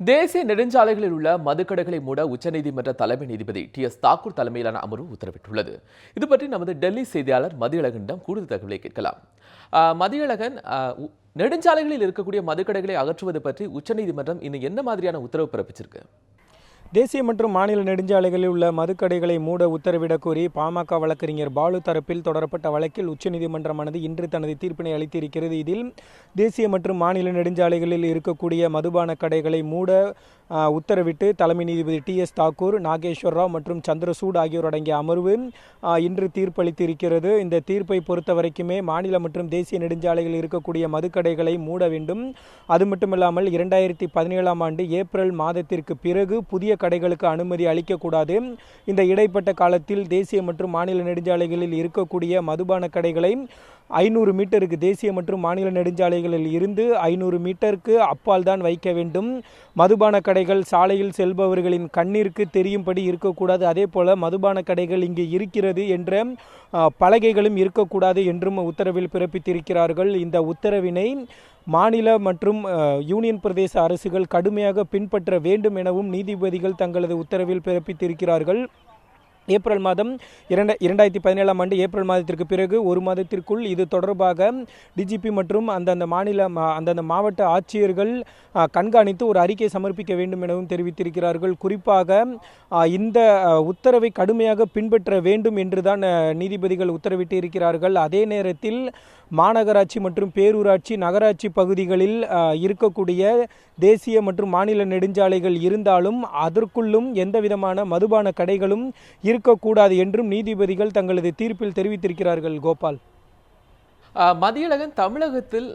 தேசிய நெடுஞ்சாலைகளில் உள்ள மதுக்கடைகளை மூட உச்சநீதிமன்ற தலைமை நீதிபதி டி எஸ் தாக்கூர் தலைமையிலான அமர்வு உத்தரவிட்டுள்ளது. இது பற்றி நமது டெல்லி செய்தியாளர் மதியழகனிடம் கூடுதல் தகவலை கேட்கலாம். ஆஹ், மதியழகன் நெடுஞ்சாலைகளில் இருக்கக்கூடிய மதுக்கடைகளை அகற்றுவது பற்றி உச்சநீதிமன்றம் இன்னும் என்ன மாதிரியான உத்தரவு பிறப்பிச்சிருக்கு? தேசிய மற்றும் மாநில நெடுஞ்சாலைகளில் உள்ள மதுக்கடைகளை மூட உத்தரவிடக் கோரி பாமக வழக்கறிஞர் பாலு தரப்பில் தொடரப்பட்ட வழக்கில் உச்சநீதிமன்றமானது இன்று தனது தீர்ப்பினை அளித்திருக்கிறது. இதில் தேசிய மற்றும் மாநில நெடுஞ்சாலைகளில் இருக்கக்கூடிய மதுபான கடைகளை மூட உத்தரவிட்டு தலைமை நீதிபதி டி எஸ் தாக்கூர் நாகேஸ்வர் ராவ் மற்றும் சந்திரசூட் ஆகியோர் அடங்கிய அமர்வு இன்று இன்று தீர்ப்பளித்திருக்கிறது. இந்த தீர்ப்பை பொறுத்த வரைக்குமே மாநில மற்றும் தேசிய நெடுஞ்சாலைகளில் இருக்கக்கூடிய மதுக்கடைகளை மூட வேண்டும். அது மட்டுமில்லாமல் இரண்டாயிரத்தி பதினேழாம் ஆண்டு ஏப்ரல் மாதத்திற்கு பிறகு புதிய கடைகளுக்கு அனுமதி அளிக்கக்கூடாது. இந்த இடைப்பட்ட காலத்தில் தேசிய மற்றும் மாநில நெடுஞ்சாலைகளில் இருக்கக்கூடிய மதுபான கடைகளை ஐநூறு மீட்டருக்கு தேசிய மற்றும் மாநில நெடுஞ்சாலைகளில் இருந்து ஐநூறு மீட்டருக்கு அப்பால் தான் வைக்க வேண்டும். மதுபான கடைகள் சாலையில் செல்பவர்களின் கண்ணிற்கு தெரியும்படி இருக்கக்கூடாது. அதே போல மதுபான கடைகள் இங்கு இருக்கிறது என்ற பலகைகளும் இருக்கக்கூடாது என்றும் உத்தரவில் பிறப்பித்திருக்கிறார்கள். இந்த உத்தரவினை மாநில மற்றும் யூனியன் பிரதேச அரசுகள் கடுமையாக பின்பற்ற வேண்டும் எனவும் நீதிபதிகள் தங்களது உத்தரவில் பிறப்பித்திருக்கிறார்கள். ஏப்ரல் மாதம் இரண்ட இரண்டாயிரத்தி பதினேழாம் ஆண்டு ஏப்ரல் மாதத்திற்கு பிறகு ஒரு மாதத்திற்குள் இது தொடர்பாக டிஜிபி மற்றும் அந்தந்த மாநில அந்தந்த மாவட்ட ஆட்சியர்கள் கண்காணித்து ஒரு அறிக்கை சமர்ப்பிக்க வேண்டும் எனவும் தெரிவித்திருக்கிறார்கள். குறிப்பாக இந்த உத்தரவை கடுமையாக பின்பற்ற வேண்டும் என்றுதான் நீதிபதிகள் உத்தரவிட்டு இருக்கிறார்கள் அதே நேரத்தில் மாநகராட்சி மற்றும் பேரூராட்சி நகராட்சி பகுதிகளில் இருக்கக்கூடிய தேசிய மற்றும் மாநில நெடுஞ்சாலைகள் இருந்தாலும் அதற்குள்ளும் எந்த விதமான மதுபான கடைகளும் இரு இருக்கக்கூடாது என்றும் நீதிபதிகள் தங்களது தீர்ப்பில் தெரிவித்திருக்கிறார்கள் கோபால். மதியழகன் தமிழகத்தில்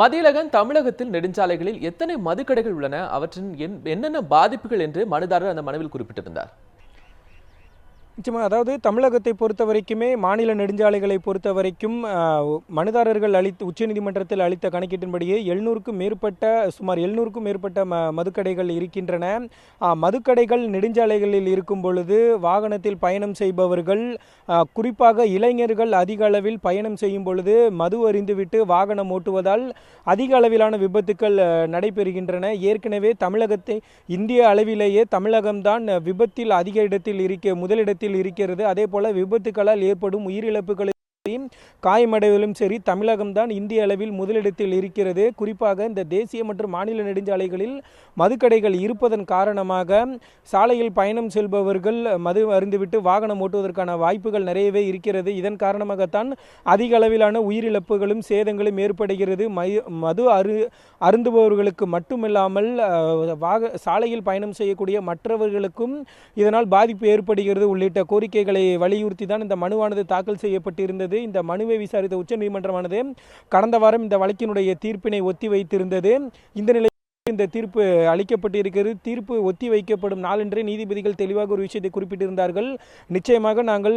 மதியழகன் தமிழகத்தில் நெடுஞ்சாலைகளில் எத்தனை மதுக்கடைகள் உள்ளன? அவற்றின் என்னென்ன பாதிப்புகள் என்று மனுதாரர் அந்த மனுவில் குறிப்பிட்டிருந்தார். நிச்சயமாக அதாவது தமிழகத்தை பொறுத்த வரைக்குமே மாநில நெடுஞ்சாலைகளை பொறுத்த வரைக்கும் மனுதாரர்கள் அளித்த உச்சநீதிமன்றத்தில் அளித்த கணக்கீட்டின்படியே எழுநூறுக்கும் மேற்பட்ட சுமார் எழுநூறுக்கும் மேற்பட்ட ம மதுக்கடைகள் இருக்கின்றன. மதுக்கடைகள் நெடுஞ்சாலைகளில் இருக்கும் பொழுது வாகனத்தில் பயணம் செய்பவர்கள் குறிப்பாக இளைஞர்கள் அதிக அளவில் பயணம் செய்யும் பொழுது மது அறிந்துவிட்டு வாகனம் ஓட்டுவதால் அதிக அளவிலான விபத்துக்கள் நடைபெறுகின்றன. ஏற்கனவே தமிழகத்தை இந்திய அளவிலேயே தமிழகம்தான் விபத்தில் அதிக இடத்தில் இருக்க முதலிடத்தில் இருக்கிறது. அதே போல விபத்துக்களால் ஏற்படும் உயிரிழப்புகளை காயமடைவதிலும் சரி தமிழகம்தான் இந்திய அளவில் முதலிடத்தில் இருக்கிறது. குறிப்பாக இந்த தேசிய மற்றும் மாநில நெடுஞ்சாலைகளில் மதுக்கடைகள் இருப்பதன் காரணமாக சாலையில் பயணம் செல்பவர்கள் மது அருந்துவிட்டு வாகனம் ஓட்டுவதற்கான வாய்ப்புகள் நிறையவே இருக்கிறது. இதன் காரணமாகத்தான் அதிக அளவிலான உயிரிழப்புகளும் சேதங்களும் ஏற்படுகிறது. மது அரு அருந்துபவர்களுக்கு மட்டுமில்லாமல் வாக சாலையில் பயணம் செய்யக்கூடிய மற்றவர்களுக்கும் இதனால் பாதிப்பு ஏற்படுகிறது. உள்ளிட்ட கோரிக்கைகளை வலியுறுத்தி தான் இந்த மனுவானது தாக்கல் செய்யப்பட்டிருந்தது. இந்த மனுவை விசாரித்த உச்சநீதிமன்றமானது கடந்த வாரம் இந்த வழக்கினுடைய தீர்ப்பினை ஒத்தி வைத்திருந்தது. இந்த நிலை இந்த தீர்ப்பு அளிக்கப்பட்டிருக்கிறது. தீர்ப்பு ஒத்தி வைக்கப்படும் நாளன்றே நீதிபதிகள் தெளிவாக ஒரு விஷயத்தை குறிப்பிட்டிருந்தார்கள். நிச்சயமாக நாங்கள்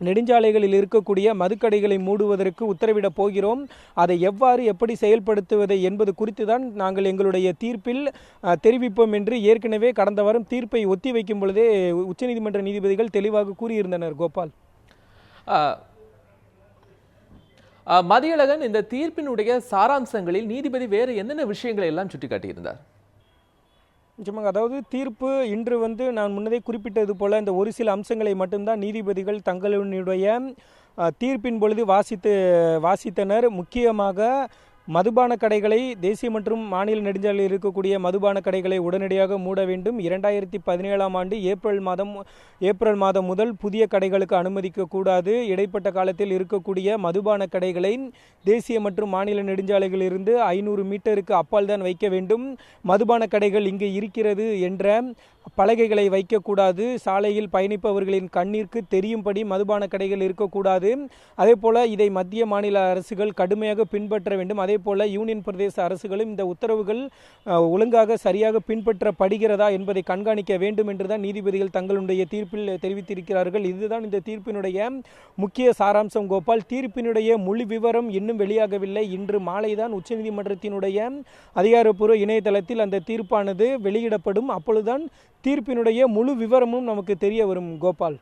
நெடுஞ்சாலைகளில் இருக்கக்கூடிய மதுக்கடைகளை மூடுவதற்கு உத்தரவிடப் போகிறோம். அதை எவ்வாறு எப்படி செயல்படுத்துவது என்பது குறித்து தான் நாங்கள் எங்களுடைய தீர்ப்பில் தெரிவிப்போம் என்று ஏற்கனவே கடந்த வாரம் தீர்ப்பை ஒத்தி வைக்கும் பொழுதே உச்சநீதிமன்ற நீதிபதிகள் தெளிவாக கூறியிருந்தனர். கோபால். மதியழகன் இந்த தீர்ப்பினுடைய சாராம்சங்களில் நீதிபதி வேறு என்னென்ன விஷயங்களை எல்லாம் சுட்டிக்காட்டியிருந்தார்? நிச்சயமாக அதாவது தீர்ப்பு இன்று வந்து நான் முன்னதே குறிப்பிட்டது போல இந்த ஒரு சில அம்சங்களை மட்டும்தான் நீதிபதிகள் தங்களுடைய தீர்ப்பின் பொழுது வாசித்து வாசித்தனர். முக்கியமாக மதுபான கடைகளை தேசிய மற்றும் மாநில நெடுஞ்சாலையில் இருக்கக்கூடிய மதுபான கடைகளை உடனடியாக மூட வேண்டும். இரண்டாயிரத்தி பதினேழாம் ஆண்டு ஏப்ரல் மாதம் ஏப்ரல் மாதம் முதல் புதிய கடைகளுக்கு அனுமதிக்கக்கூடாது இடைப்பட்ட காலத்தில் இருக்கக்கூடிய மதுபான கடைகளை தேசிய மற்றும் மாநில நெடுஞ்சாலைகளிலிருந்து ஐநூறு மீட்டருக்கு அப்பால் தான் வைக்க வேண்டும். மதுபான கடைகள் இங்கு இருக்கிறது என்ற பலகைகளை வைக்கக்கூடாது. சாலையில் பயணிப்பவர்களின் கண்ணிற்கு தெரியும்படி மதுபான கடைகள் இருக்கக்கூடாது. அதே போல இதை மத்திய மாநில அரசுகள் கடுமையாக பின்பற்ற வேண்டும். அதே போல யூனியன் பிரதேச அரசுகளும் இந்த உத்தரவுகள் ஒழுங்காக சரியாக பின்பற்றப்படுகிறதா என்பதை கண்காணிக்க வேண்டும் என்றுதான் நீதிபதிகள் தங்களுடைய தீர்ப்பில் தெரிவித்திருக்கிறார்கள். இதுதான் இந்த தீர்ப்பினுடைய முக்கிய சாராம்சம். கோபால் தீர்ப்பினுடைய முழு விவரம் இன்னும் வெளியாகவில்லை. இன்று மாலைதான் உச்சநீதிமன்றத்தினுடைய அதிகாரப்பூர்வ இணையதளத்தில் அந்த தீர்ப்பானது வெளியிடப்படும். அப்பொழுதுதான் தீர்ப்பினுடைய முழு விவரமும் நமக்கு தெரிய வரும் கோபால்.